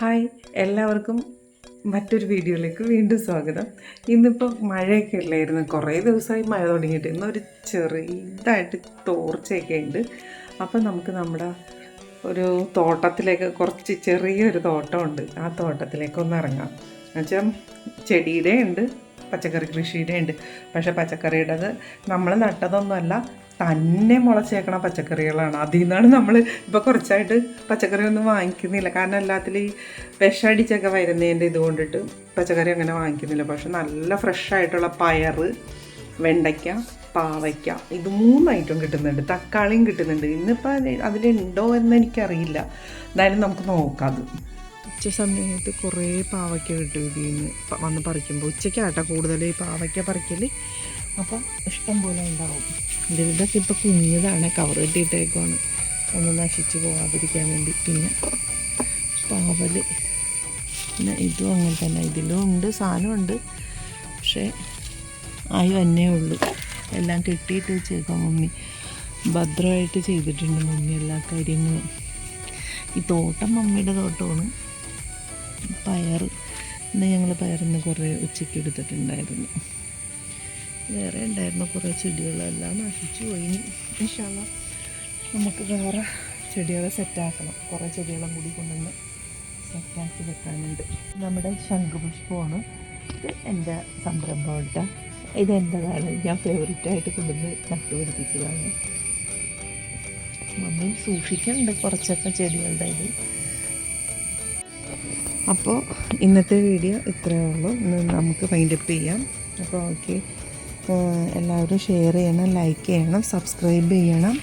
Hi എല്ലാവർക്കും മറ്റൊരു വീഡിയോയിലേക്ക് വീണ്ടും സ്വാഗതം. ഇന്നിപ്പോൾ മഴയൊക്കെ ഇല്ലായിരുന്നു. കുറേ ദിവസമായി മഴ തുടങ്ങിയിട്ട് ഇന്നൊരു ചെറുതായിട്ട് തോർച്ചയൊക്കെ ഉണ്ട്. അപ്പോൾ നമുക്ക് നമ്മുടെ ഒരു തോട്ടത്തിലേക്ക് കുറച്ച് ചെറിയൊരു തോട്ടമുണ്ട്. ആ തോട്ടത്തിലേക്ക് ഒന്ന് ഇറങ്ങാം. എന്നുവെച്ചാൽ ചെടിയുടെ ഉണ്ട് പച്ചക്കറി കൃഷിയുടെ ഉണ്ട് പക്ഷേ പച്ചക്കറിയുടേത് നമ്മൾ നട്ടതൊന്നുമല്ല തന്നെ മുളച്ചേക്കണ പച്ചക്കറികളാണ്. അതിൽ നിന്നാണ് നമ്മൾ ഇപ്പോൾ കുറച്ചായിട്ട് പച്ചക്കറി ഒന്നും വാങ്ങിക്കുന്നില്ല. കാരണം എല്ലാത്തിലും ഈ വിഷടിച്ചൊക്കെ വരുന്നതിന്റെ ഇത് കൊണ്ടിട്ട് പച്ചക്കറി അങ്ങനെ വാങ്ങിക്കുന്നില്ല. പക്ഷെ നല്ല ഫ്രഷായിട്ടുള്ള പയർ വെണ്ടയ്ക്ക പാവയ്ക്ക ഇത് മൂന്നായിട്ടും കിട്ടുന്നുണ്ട്. തക്കാളിയും കിട്ടുന്നുണ്ട്. ഇന്നിപ്പോൾ അതിലുണ്ടോ എന്ന് എനിക്കറിയില്ല. എന്തായാലും നമുക്ക് നോക്കാം അത്. ഉച്ച സമയത്ത് കുറേ പാവയ്ക്ക കിട്ടും ഇതിൽ നിന്ന് വന്ന് പറിക്കുമ്പോൾ ഉച്ചയ്ക്കാട്ടോ കൂടുതൽ ഈ പാവയ്ക്ക പറിക്കൽ അപ്പം ഇഷ്ടം പോലെ ഉണ്ടാവും. ഇത് ഇതൊക്കെ ഇപ്പോൾ കുഞ്ഞതാണ്. കവർ കെട്ടിയിട്ടേക്കുവാണ് ഒന്ന് നശിച്ച് പോകാതിരിക്കാൻ വേണ്ടി. പിന്നെ പാവൽ പിന്നെ ഇതും അങ്ങനെ തന്നെ. ഇതിലും ഉണ്ട് സാധനമുണ്ട് പക്ഷേ ആയി തന്നെ ഉള്ളൂ. എല്ലാം കെട്ടിയിട്ട് വെച്ചേക്കാം മമ്മി. ഭദ്രമായിട്ട് ചെയ്തിട്ടുണ്ട് മമ്മി എല്ലാ കാര്യങ്ങളും. ഈ തോട്ടം മമ്മിയുടെ തോട്ടമാണ്. പയർ ഇന്ന് ഞങ്ങൾ പയർന്ന് കുറേ ഉച്ചയ്ക്ക് എടുത്തിട്ടുണ്ടായിരുന്നു. വേറെ ഉണ്ടായിരുന്ന കുറേ ചെടികളെല്ലാം നശിച്ചു പോയി. ഇൻഷാല്ല നമുക്ക് വേറെ ചെടികളെ സെറ്റാക്കണം. കുറേ ചെടികളും കൂടി കൊണ്ടുവന്ന് സെറ്റാക്കി വെക്കാനുണ്ട്. നമ്മുടെ ശംഖുപുഷ്പമാണ്. ഇത് എന്റെ സംരംഭം കേട്ടോ ഇത് എന്റെതാണ്. ഞാൻ ഫേവറേറ്റായിട്ട് കൊണ്ടുവന്ന് നട്ടുപിടിപ്പിച്ചതാണ് മമ്മി സൂക്ഷിക്കുന്നുണ്ട് കുറച്ചൊക്കെ ചെടികളുടെ ഇത്. അപ്പോൾ ഇന്നത്തെ വീഡിയോ ഇത്രയേ ഉള്ളൂ. ഇന്ന് നമുക്ക് വൈൻഡപ്പ് ചെയ്യാം. അപ്പോൾ ഓക്കെ എല്ലാവരും ഷെയർ ചെയ്യണം ലൈക്ക് ചെയ്യണം സബ്സ്ക്രൈബ് ചെയ്യണം.